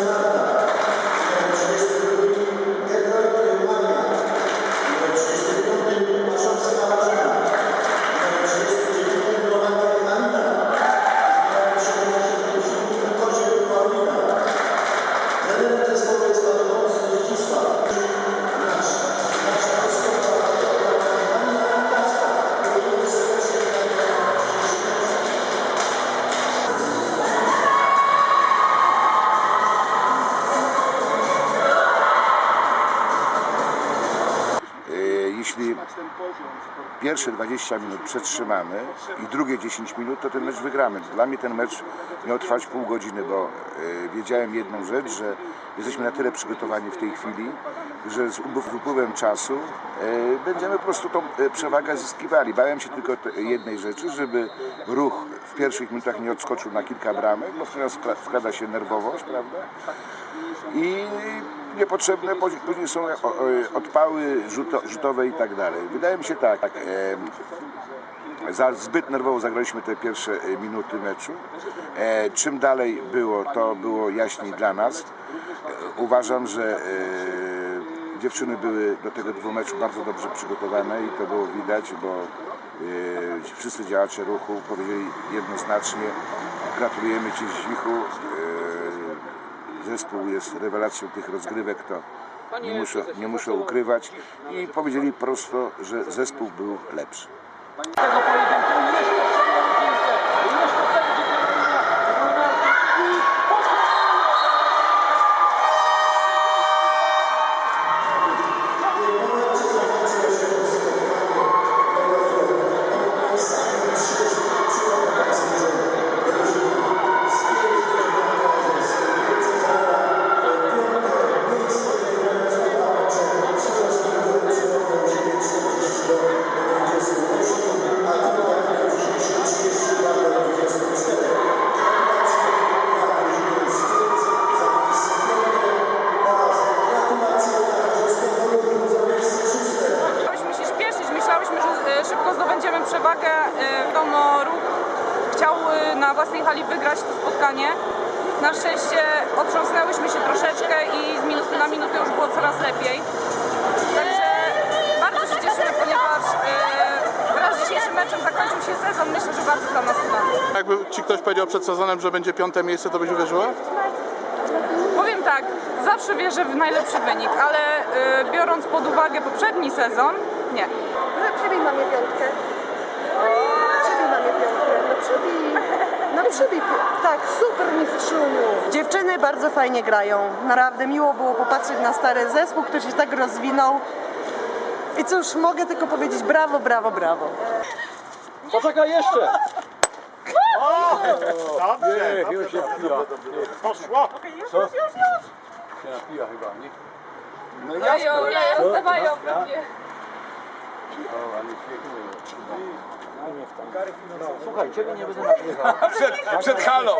Come on. Pierwsze 20 minut przetrzymamy i drugie 10 minut, to ten mecz wygramy. Dla mnie ten mecz miał trwać pół godziny, bo e, wiedziałem jedną rzecz, że jesteśmy na tyle przygotowani w tej chwili, że z upływ- upływem czasu e, będziemy po prostu tą e, przewagę zyskiwali. Bałem się tylko jednej rzeczy, żeby ruch w pierwszych minutach nie odskoczył na kilka bramek, bo wtedy wkrada się nerwowość, prawda? i niepotrzebne póź- później są o- o- odpały rzuto, rzutowe i tak dalej. Wydaje mi się tak, em, za zbyt nerwowo zagraliśmy te pierwsze e, minuty meczu. E, czym dalej było, to było jaśniej dla nas. E, uważam, że e, dziewczyny były do tego dwumeczu bardzo dobrze przygotowane i to było widać, bo e, wszyscy działacze ruchu powiedzieli jednoznacznie gratulujemy Ci Zdzichu. Zespół jest rewelacją tych rozgrywek, to nie muszę, nie muszę ukrywać. I powiedzieli prosto, że zespół był lepszy. tego pojedynku i zdobędziemy przewagę. E, Wiadomo, ruch chciał e, na własnej hali wygrać to spotkanie. Na szczęście otrząsnęłyśmy się troszeczkę i z minuty na minutę już było coraz lepiej. Także bardzo się cieszymy, ponieważ e, wraz z dzisiejszym meczem zakończył się sezon. Myślę, że bardzo dla nas udany. Jakby ci ktoś powiedział przed sezonem, że będzie piąte miejsce, to byś uwierzyła? Powiem tak, zawsze wierzę w najlepszy wynik, ale biorąc pod uwagę poprzedni sezon, nie. Przybij mamie piątkę. Przybij mamie piątkę. No przybij. No przybij. pi- Dziewczyny bardzo fajnie grają. Naprawdę miło było popatrzeć na stary zespół, który się tak rozwinął. I cóż, mogę tylko powiedzieć brawo, brawo, brawo. Poczekaj jeszcze! Nie, już się napija. Poszło? Co? Się napija chyba, nie? No ja, rozdawają mnie. O, ale świetnie. Słuchaj, ciebie nie będę nagrywał. Przed, przed halą!